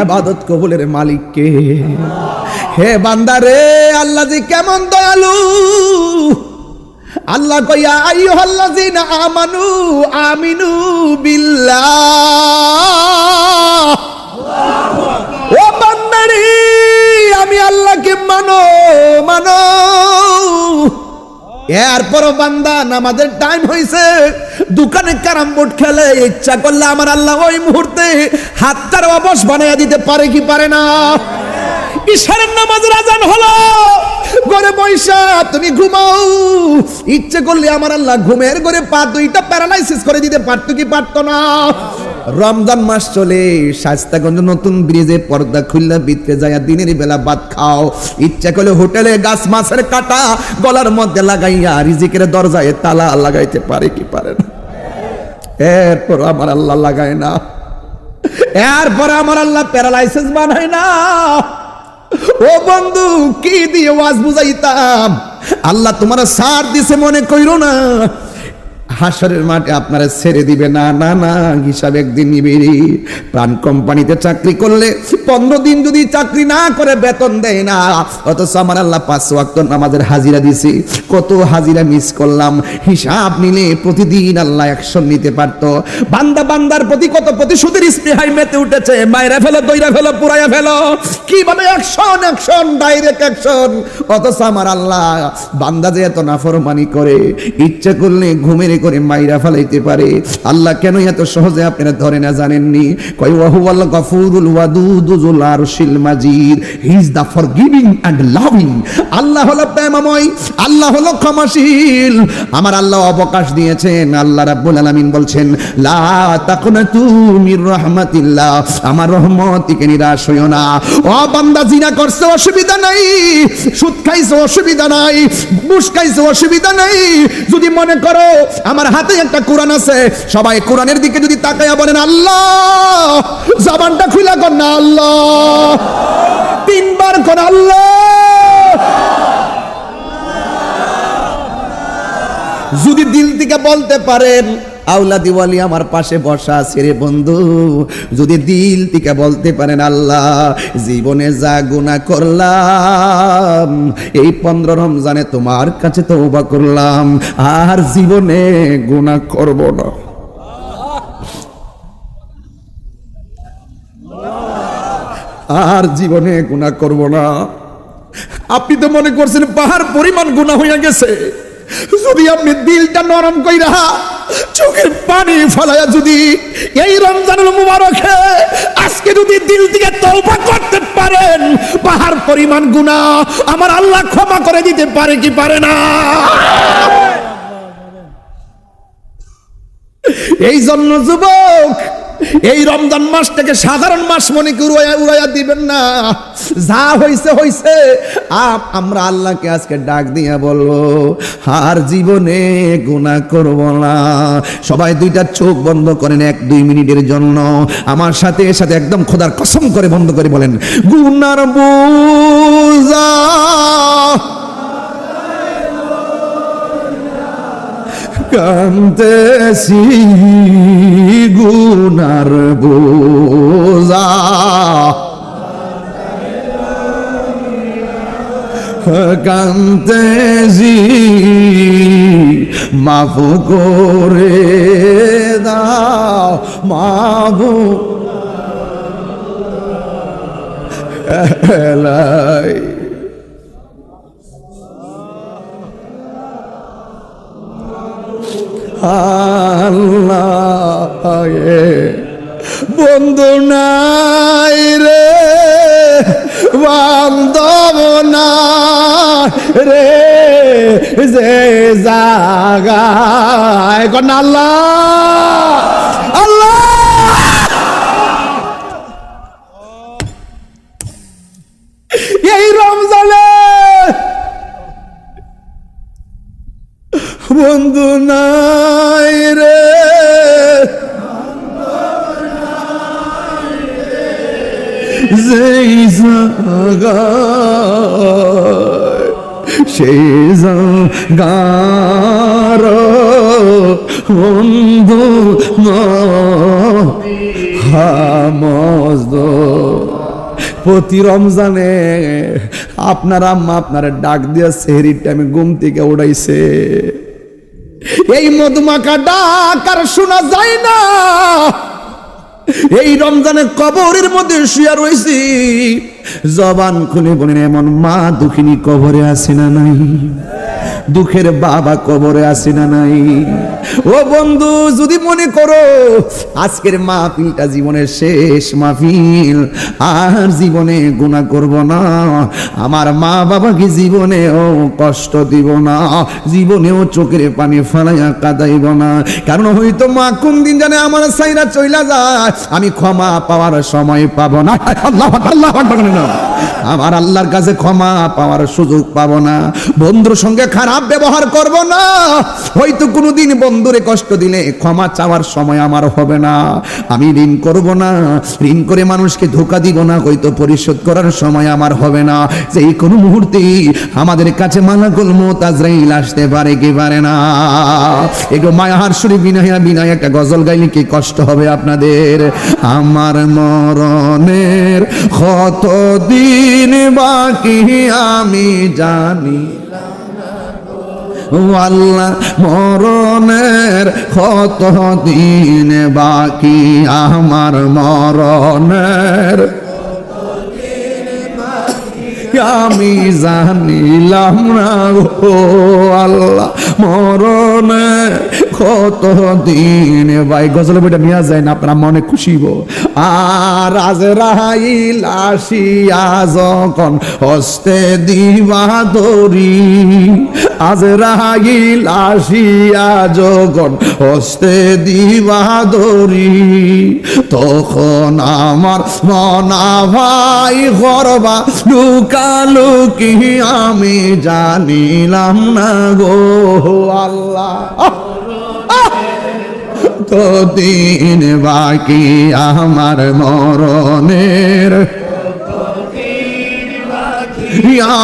আবাদত কবুলের মালিককে। হে বান্দারে আল্লাহ জি কেমন দয়ালু। আল্লাহ কইয়া, আইয়ুহাল্লাযিনা আমানু আমিনু বিল্লাহ। ও বান্দারি, আমি আল্লাহকে মানো মানো। এরপরও বান্দা নামাজের টাইম হয়েছে দোকানে ক্যারাম বোর্ড খেলে, ইচ্ছা করলে আমার আল্লাহ ওই মুহূর্তে হাতটার অবশ বানাইয়া দিতে পারে কি পারে না। ইশারের নামাজের আজান হলো। ঘরে বৈশা তুমি ঘুমাও। ইচ্ছে করলে আমার আল্লাহ ঘুমের ঘরে পা দুইটা প্যারালাইসিস করে দিতে পারতো কি পারতো না। রমজান মাস চলে শাস্তাগঞ্জ নতুন ব্রিজে পর্দা খুললা বিতরে যায় দিনের বেলা ভাত খাও। ইচ্ছা করলে হোটেলে গাছ মাছের কাটা গলার মধ্যে লাগাইয়া রিজিকের দরজায় তালা লাগাইতে পারে কি পারে না? এরপর আমার আল্লাহ লাগায় না। এরপর আমার আল্লাহ প্যারালাইসিস বানায় না। ও বন্ধু, কি দিয়ে ওয়াজ বুঝাইতাম? আল্লাহ তোমার সার দিছে মনে কইরো না। হাসরের মাঠে আপনারা ছেড়ে দিবে না না না, হিসাব একদিন নিবে প্রাণ কোম্পানিতে চাকরি করলে পনেরো দিন যদি চাকরি না করে বেতন দেয় না, অথচ আমার আল্লাহ পাঁচ ওয়াক্ত নামাজের হাজিরা দিছি। কত হাজিরা মিস করলাম। হিসাব নিলে প্রতিদিন আল্লাহ অ্যাকশন নিতে পারতো। বান্দা বান্দার প্রতি কত প্রতিশোধের স্পৃহায় মেতে উঠেছে। মায়েরা ফেলো, দইরা ফেলো, পুরাইয়া ফেলো। কীভাবে অ্যাকশন অ্যাকশন ডাইরেক্ট অ্যাকশন অথচ আমার আল্লাহ বান্দা যে এত নাফরমানি করে, ইচ্ছে করলে ঘুমের করে মাইরা ফেলাইতে পারে। আল্লাহ কেন এত সহজে আপনারা ধরে না জানেননি? কয় ওয়াহু আল্লাহ গফুরুল ওয়াদুদুল আরশিল মাজিদ। He is the forgiving and loving আল্লাহ হলো প্রেমময়, আল্লাহ হলো ক্ষমাশীল। আমার আল্লাহ অবকাশ দিয়েছেন। আল্লাহ রাব্বুল আলামিন বলছেন, লা তাকুনাতু মির রাহমাতিল্লাহ। আমার রহমত থেকে নিরাশ হইও না। ও বান্দা, জিনা করছে, অসুবিধা নাই। সুদ খাইছে, অসুবিধা নাই। বুশ খাইছে, অসুবিধা নাই। যদি মনে করো আমার হাতে একটা কোরআন আছে। সবাই কোরআনের দিকে যদি তাকাইয়া বলেন, আল্লাহ! জবানটা খুলা কর না, আল্লাহ! তিনবার কর, আল্লাহ! যদি দিল থেকে বলতে পারেন আউলা দিওয়ালি আমার পাশে বসা আছে রে বন্ধু। যদি দিল থেকে বলতে পারেন, আল্লাহ, জীবনে যা গুণা করলাম, এই পনেরো রমজানে তোমার কাছে তওবা করলাম, আর জীবনে গুণা করব না। আর জীবনে গুণা করব না। আপনি তো মনে করছেন পাহাড় পরিমাণ গুণা হইয়া গেছে। যদি আপনি দিলটা নরম কইরা চোখের পানি ফলাইয়া যদি এই রমজানুল মুবারকে আজকে যদি দিল দিকে তওবা করতে পারেন, পাহাড় পরিমাণ গুনাহ আমার আল্লাহ ক্ষমা করে দিতে পারে কি পারে না? এই জন্য যুবক এই রমজান মাসটাকে সাধারণ মাস মনে উড়াইয়া উড়াইয়া দিবেন না। যা হইছে হইছে। আমরা আল্লাহকে আজকে ডাক দিয়া বলব, আর জীবনে গুণা করব না। সবাই দুইটা চোখ বন্ধ করেন, এক দুই মিনিটের জন্য। আমার সাথে এর সাথে একদম খোদার কসম করে বন্ধ করে বলেন, গুনার বোঝা কান্তেছি গুনার বোঝা। কান্তেছি মাফ করে দাও মাফু। এলাই আল্লাহ বন্ধু নাই রে, বান্ধব নাই রে, যে জাগায় কোন আল্লাহ আল্লাহ। এই রমজানে বন্ধু নাই সেই হামজ প্রতি রমজানে আপনার আম্মা আপনার ডাক দিয়া সেহরির টাইমে ঘুম থেকে উড়াইছে। এই মধুমাখা ডাক আর শোনা যায় না। এই রমজানে কবরের মধ্যে শুয়া রয়েছি জবান খুলে বলেন, এমন মা দুঃখিনী কবরে আছে না নাই? দুঃখের বাবা কবরে আছে না নাই? ও বন্ধু, যদি মনে করো আজকের মাহফিলটা জীবনের শেষ মাহফিল, আর জীবনে গুণা করব না। আমার মা বাবাকে জীবনেও কষ্ট দিব না, জীবনেও চোখের পানি ফালাইয়া কাদাইব না। কারণ হয়তো মা কোন দিন জানে আমার সাইরা চইলা যায়, আমি ক্ষমা পাওয়ার সময় পাবো না। আল্লাহ আল্লাহ আমার আল্লাহর কাছে ক্ষমা পাওয়ার সুযোগ পাবো না। বন্ধুর সঙ্গে খারাপ ব্যবহার করব না। হয়তো কোনোদিন বন্ধুরে কষ্ট দিলে ক্ষমা চাওয়ার সময় আমার হবে না। আমি ঋণ করব না। ঋণ করে মানুষকে ধোকা দিব না, হয়তো পরিশোধ করার সময় আমার হবে না। যে কোনো মুহূর্তে আমাদের কাছে মালাকুল মত আজরাইল আসতে পারে কি পারে না। একটু মায়াহার সুরে বিনয়া বিনয় একটা গজল গাইলে কি কষ্ট হবে আপনাদের? আমার মরণের কত দিন বাকি আমি জানি আল্লাহ মরণের কত দিন বাকি আমার মরণের? আমি জানিলাম না ও আল্লাহ, মরণে কত দিন ভাই গজলে বইটা নিয়ে যায় না, আপনারা মনে খুশিব আর আজ রাহাইল আসিয়া যখন হস্তে দিবা দরি আজ রাহাইল আসিয়া যখন হস্তে দিবা দরি তখন আমার মনা ভাই করবা লুকালুকি আমি জানিলাম না গো? আল্লাহ। তো দিন বাকি আমার মরণের?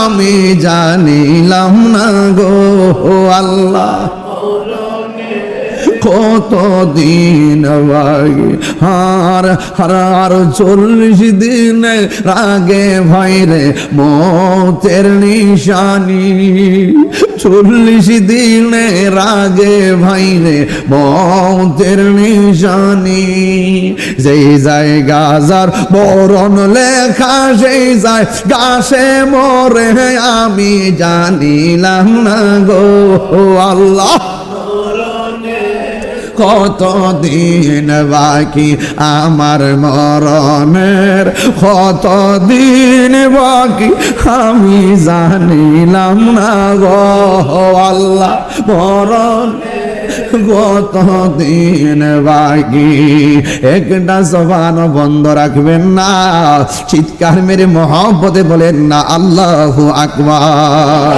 আমি জানিলাম না গো, আল্লাহ। কত দিন বাকি হার আর চল্লিশ দিন আগে ভাইরে মতের নিশানি। চল্লিশ দিনের আগে ভাইরে মতের নিশানি। যেই যায় গাজার বরণ লেখা, সেই যায় গাছে মরে, আমি জানিলাম না গো আল্লাহ। কত দিন বাকি আমার মরণের? কত দিন বাকি আমি জানিলাম না গো আল্লাহ মরণ কত দিন বাকি? একটা জবান বন্ধ রাখবেন না। চিৎকার মেরে মহব্বতে বলেন না আল্লাহ আকবার।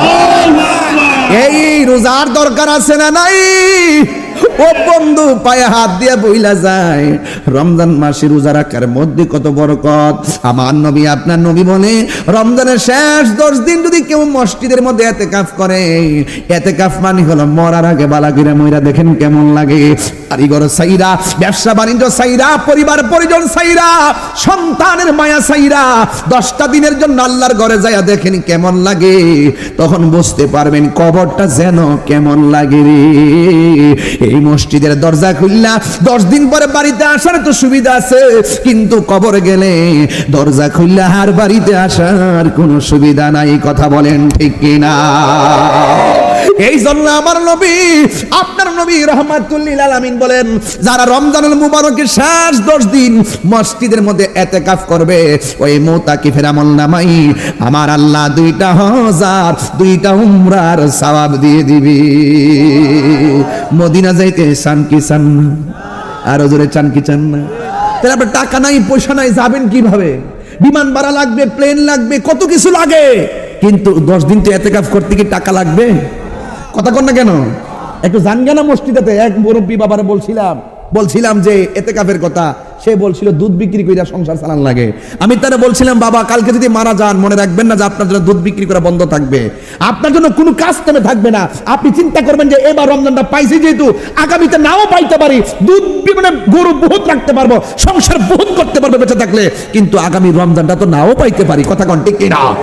এই রোজার দরকার আছে না নাই? ও বন্ধু, পায়ে হাত দিয়ে বইলা যায়। রমজান মাসে রোজা রাখার মধ্যে কত বরকত। আমার নবী আপনার নবী বলে, রমজানের শেষ দশ দিন যদি কেউ মসজিদের মধ্যে এতে কাফ করে এতে কাফ মানে হলো মরার আগে বালাগিরা ময়রা দেখেন কেমন লাগে। কারিগর সাইরা, ব্যবসা বাণিজ্য সাইরা, পরিবার পরিজন সাইরা, সন্তানের মায়া সাইরা, দশটা দিনের জন্য আল্লাহর ঘরে যায় দেখেন কেমন লাগে। তখন বুঝতে পারবেন কবরটা যেন কেমন লাগে রে। এই মসজিদের দরজা খুললা, দশ দিন পরে বাড়িতে আসার তো সুবিধা আছে, কিন্তু কবর গেলে দরজা খুললা আর বাড়িতে আসার কোনো সুবিধা নাই, কথা বলেন ঠিক কিনা? এই জন্য আমার নবী, আপনার নবী রহমাতুল্লিল আলামিন বলেন, যারা রমজানুল মুবারকের শেষ দশ দিন মসজিদের মধ্যে এতেকাফ করবে, ওই মোতাকিফের আমল নামাই আমার আল্লাহ দুইটা হাজার দুইটা উমরার সওয়াব দিয়ে দিবি। মদিনা যাইতে চান কি চান না? আরও জোরে চান কি চান না? তাহলে আপনার টাকা নাই, পয়সা নাই, যাবেন কীভাবে? বিমান ভাড়া লাগবে, প্লেন লাগবে, কত কিছু লাগে। কিন্তু দশ দিন তো এতেকাফ করতে কি টাকা লাগবে? কথা কন না কেন? একটু জানগে না মসজিদেতে এক মুরব্বী বাবারে বলছিলাম বলছিলাম যে, এতে কাফের কথা। সে বলছিল, দুধ বিক্রি করে সংসার চালান লাগে। আমি তারা বলছিলাম, বাবা, কালকে যদি মারা যান, মনে রাখবেন না যে আপনার জন্য দুধ বিক্রি করা বন্ধ থাকবে। আপনার জন্য কোনো কাজ তেমন থাকবে না। আপনি চিন্তা করবেন যে, এবার রমজানটা পাইছি যেহেতু, আগামীতে নাও পাইতে পারি। দুধ মানে গরু বহুত রাখতে পারব, সংসার বহুত করতে পারব বেঁচে থাকলে। কিন্তু আগামী রমজানটা তো নাও পাইতে পারি। কথা কন, ঠিক এজন্য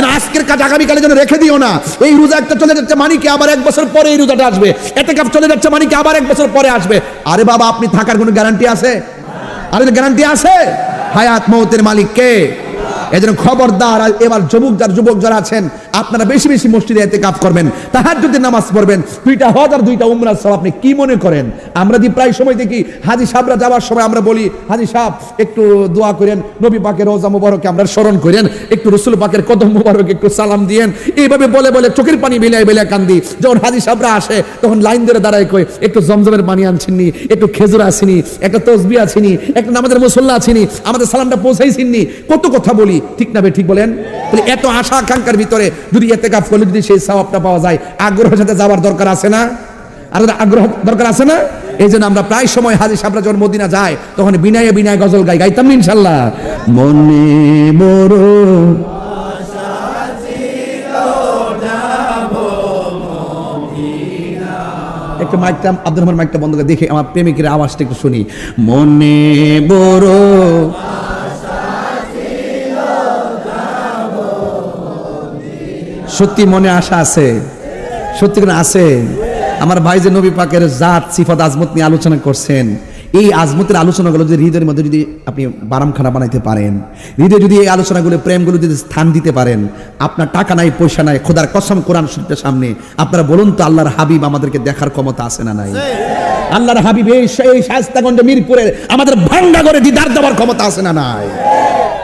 আজকের কাজ আগামীকালে যেন রেখে দিও না। এই রোজা একটা চলে যাচ্ছে মানিকে আবার এক বছর পরে এই রোজাটা আসবে? এতে কাপ চলে যাচ্ছে মানিকে আবার এক বছর পরে আসবে? আরে বাবা, আপনি থাকার কোনো গ্যারান্টি আছে? আরে গ্যারান্টি আছে? হায়াত মৌতের মালিক কে? এজন্য খবরদার এবার যুবক যার যুবক যারা আছেন, আপনারা বেশি বেশি মসজিদে এতে কাপ করবেন তাহার যদি নামাজ পড়বেন, দুইটা হজ আর দুইটা উমরাজ সব আপনি কি মনে করেন? আমরা যে প্রায় সময় দেখি হাজি সাহেবরা যাওয়ার সময় আমরা বলি, হাজি সাহেব, একটু দোয়া করেন, নবী পাকের রোজা মুবারকে আমরা স্মরণ করেন, একটু রসুল পাকের কদম মুবারক একটু সালাম দিয়েন, এইভাবে বলে বলে চোখের পানি বেলায় বেলায় কান্দি, যখন হাজি সাহেবরা আসে, তখন লাইন ধরে দাঁড়ায় কই একটু জমজমের পানি আনছেননি, একটু খেজুর আসিনি একটা তসবি আছিনি, একটা নামাজের মুসল্লা আছিনি, আমাদের সালামটা পৌঁছাইছিনি কত কথা বলি ঠিক না ঠিক বলেন? তাহলে এত আশা আকাঙ্ক্ষার ভিতরে যদি এতে কাপ করলে যদি সেই সওয়াবটা পাওয়া যায়, আগ্রহের সাথে যাওয়ার দরকার আছে না? আর আগ্রহ দরকার আছে না? এই জন্য আমরা প্রায় সময় হাজি সাহেবরা যখন মদিনা যায়, তখন বিনায় বিনায় গজল গাই, গাইতাম ইনশাল্লাহ? মনে বড় একটু মাইকটা, আব্দুর রহমান মাইকটা বন্ধ করে দেখে, আমার প্রেমিকের আওয়াজটা একটু শুনি। মনে বড় সত্যি মনে আশা আছে? সত্যি করে আছে? আমার ভাই যে নবী পাকের জাত, সিফত আজমত নিয়ে আলোচনা করছেন, এই আজমতের আলোচনাগুলো যদি হৃদয়ের মধ্যে যদি আপনি বারামখানা বানাইতে পারেন, হৃদয়ে যদি এই আলোচনাগুলো, প্রেমগুলো যদি স্থান দিতে পারেন, আপনার টাকা নাই, পয়সা নাই, খোদার কসম কোরআন শরীফের সামনে, আপনারা বলুন তো আল্লাহর হাবিব আমাদেরকে দেখার ক্ষমতা আছে না নাই? আল্লাহর হাবিব এই শাস্তাগঞ্জ মিরপুরের আমাদের ভাঙ্গা করে দিদার দেওয়ার ক্ষমতা আছে না নাই?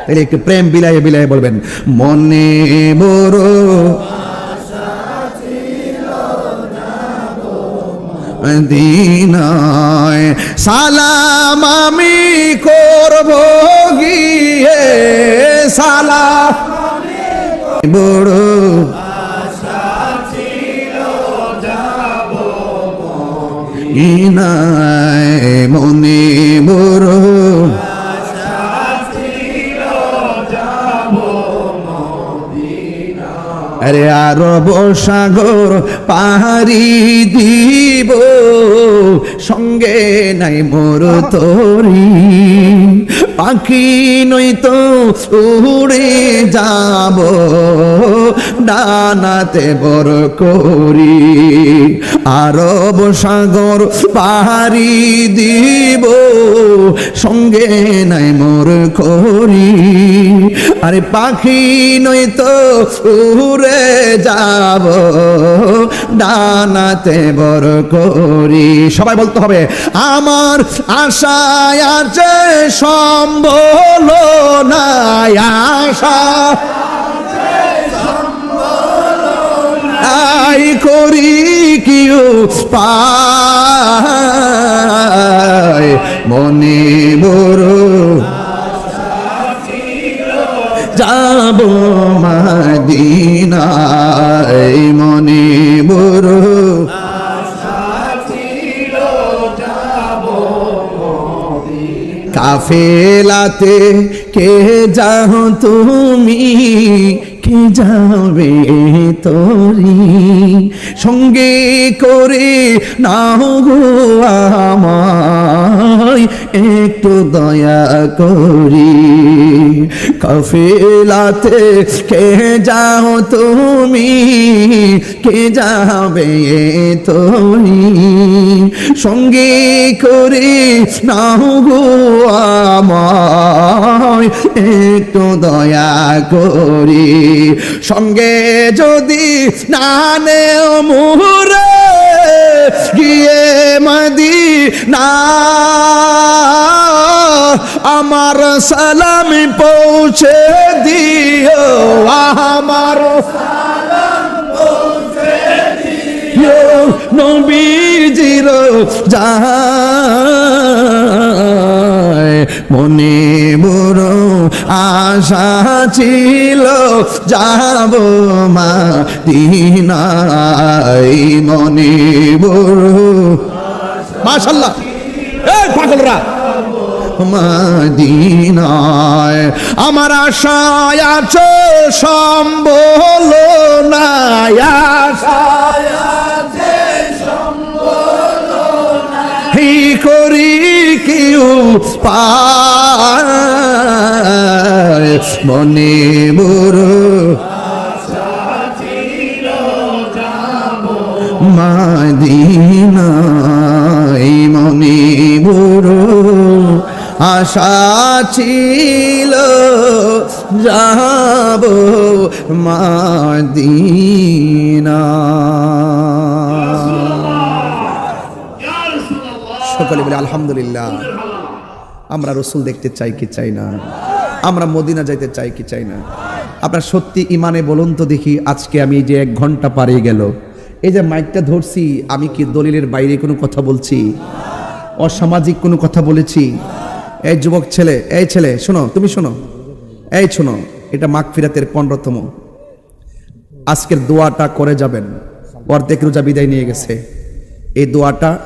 তাহলে একটু প্রেম বিলায়ে বিলায়ে বলবেন মনে বড় দিনায় সালাম আমি করব গিয়ে সালাম বড় ইনায় আরে আরব সাগর পাহাড়ি দিব, সঙ্গে নাই মোর তরি। পাখি নই তো উড়ে যাব, ডানাতে বড় করি। আরব সাগর পাহাড়ি দিব, সঙ্গে নাই মোর করি। আরে পাখি নই তো উড়ে যাব ডানাতে বড় করি। সবাই বলতে হবে, আমার আশায় আছে সম্বল নাই, আশা আই করি কিউ পায়। মনে বড় যাব কাফেলাতে কে যাও তুমি? কে যাবে তোরি? সঙ্গে করে না গো আমায় একটু দয়া করি। কফিলাতে কে যাও তুমি? কে যাবে তোরি সঙ্গে করে নাও গো আমায়। একটু দয়া করি। সঙ্গে যদি নানে মুহুরে গিয়ে মদি না আমার সালাম পৌঁছে দিও আমার নবীজির যায় মনে আশা ছিল যাব মা দিনাই মনে বড়। মাশাল্লাহ এই পাগলরা। মদিনায় আমার আশায় আছে সম্বল নাই আশায় করি কেউ পায় মনে বড় মাদিনাই মনে বড় আশা ছিল যাব মাদিনা। সকলে বলে আলহামদুলিল্লাহ। আমরা রসুল দেখতে চাই কি চাই না? আমরা মদিনা যাইতে চাই কি চাই না? আপনার সত্যি ইমানে বলুন তো দেখি, আজকে আমি যে এক ঘণ্টা পারে গেল। এই যে মাইকটা ধরছি, আমি কি দলিলের বাইরে কোনো কথা বলছি? অসামাজিক কোনো কথা বলেছি? এই যুবক ছেলে, এই ছেলে, শোনো, তুমি শোনো। এই শোনো, এটা মাঘ ফিরাতের পনেরোতম। আজকের দোয়াটা করে যাবেন। অর্ধেক রোজা বিদায় নিয়ে গেছে। এই দোয়াটা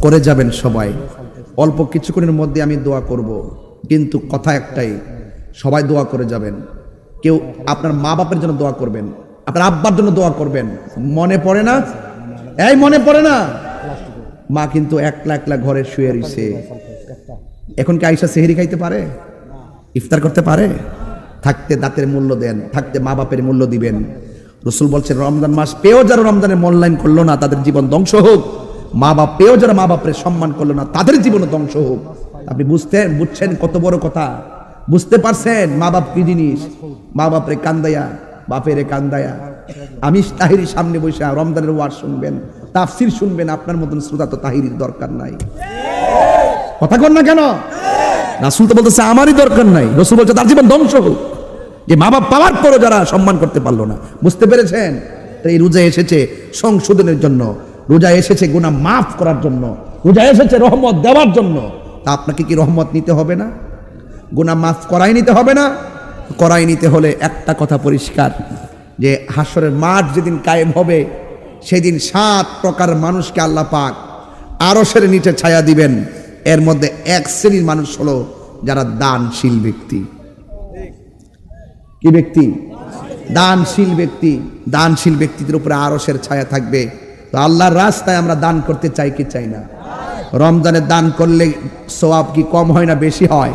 করে যাবেন সবাই। অল্প কিছুক্ষণের মধ্যে আমি দোয়া করব। কিন্তু কথা একটাই সবাই দোয়া করে যাবেন। কেউ আপনার মা বাপের জন্য দোয়া করবেন, আপনার আব্বার জন্য দোয়া করবেন। মনে পড়ে না? এই মনে পড়ে না? মা কিন্তু একলা একলা ঘরে শুয়ে রইছে। এখন কি আইসা সেহেরি খাইতে পারে? ইফতার করতে পারে? থাকতে দাঁতের মূল্য দেন, থাকতে মা বাপের মূল্য দিবেন। রসুল বলছেন, রমজান মাস পেয়েও যারা রমজানের মূল্যায়ন করল না, তাদের জীবন ধ্বংস হোক। মা বাপ পেয়েও যারা মা বাপের সম্মান করল না, তাদের জীবন ধ্বংস হোক। আপনি বুঝতেন বুঝছেন কত বড় কথা? বুঝতে পারছেন? মা বাপ কি জিনিস? মা বাপরে কান্দায়া বাপেরে কান্দায়া আমি তাহিরি সামনে বসে রমজানের ওয়ার শুনবেন, তাফসির শুনবেন, আপনার মতন শ্রোতা তো তাহিরির দরকার নাই। কথা কর না কেন? রাসুল তো বলতেছে, আমারই দরকার নাই। রসুল বলছে, তার জীবন ধ্বংস হোক। যে মা বাপ পাওয়ার পরও যারা সম্মান করতে পারল না। বুঝতে পেরেছেন? এই রোজা এসেছে সংশোধনের জন্য রোজা এসেছে গুনাহ মাফ করার জন্য রোজা এসেছে রহমত দেওয়ার জন্য। তা আপনাকে কি রহমত নিতে হবে না? গুনাহ মাফ করাই নিতে হবে না। করাই নিতে হলে একটা কথা পরিষ্কার, যে হাসরের মাঠ যেদিন কায়েম হবে, সেদিন সাত প্রকার মানুষকে আল্লাহ পাক আরশের নিচে ছায়া দিবেন। এর মধ্যে এক শ্রেণির মানুষ হলো যারা দানশীল ব্যক্তি। কি ব্যক্তি? দানশীল ব্যক্তি। দানশীল ব্যক্তিদের উপরে আরশের ছায়া থাকবে। তো আল্লাহর রাস্তায় আমরা দান করতে চাই কি চাই না? রমজানে দান করলে সোয়াব কি কম হয় না বেশি হয়?